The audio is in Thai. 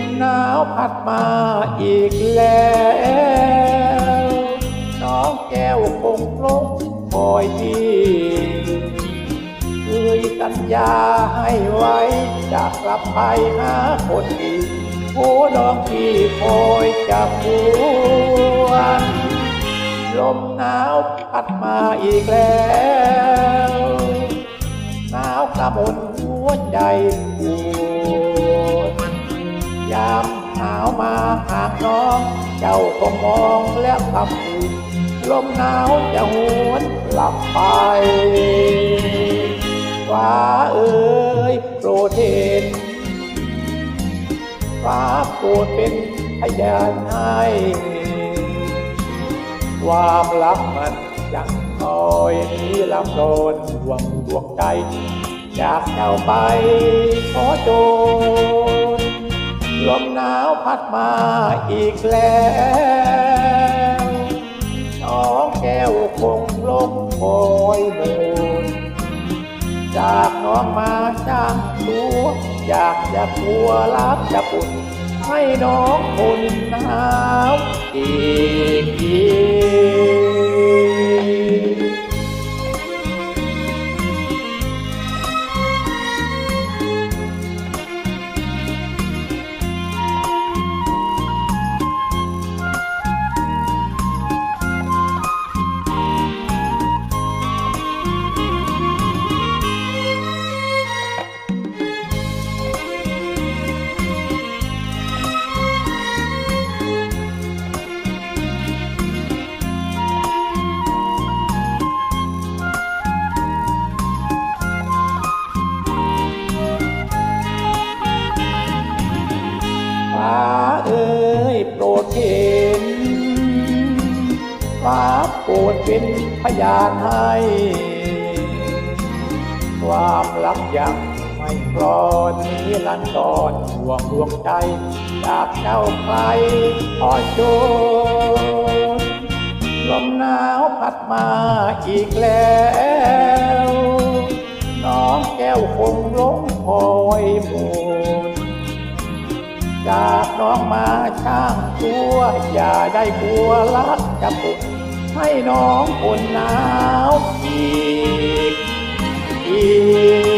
มหนาวพัดมาอีกแล้ว น้องแก้วคงลงคอยพี่เคยสัญญาให้ไว้ จะกลับไปหาคนอีโอ้น้องพี่คอยจะพวนลมหนาวพัดมาอีกแล้วหนาวกระมนหัวใจ ยามหนาวมาหากน้อง เจ้าก็มองแล้วคำพูดลมหนาวจะหวนหลับไปฟ้าเอ้ยโปรดเห็นฟ้าโปรดเป็นพยานให้ความลับมันยังคอยนี้ลำโดนห่วงดวงใจจากเจ้าไปขอโจ ลมหนาวพัดมาอีกแล้วน้องแก้วคงลมโอยมูนจากน้องมาจ้างตัวอยากจะกลัวรับจะปุ่นให้น้องคนหนาวอีกที โปรดเห็นฟ้าโปรดเป็นพยานให้ ความลับยังไม่กรอนนี้ลันดอนห่วงดวงใจจากเจ้าใครขอโจรลมหนาวพัดมาอีกแล้วน้องแก้วคงหลงคอยหมุน จากน้องมาช่างตัว อย่าได้กลัวรักจะปุกให้น้องคนหนาวอีกอีก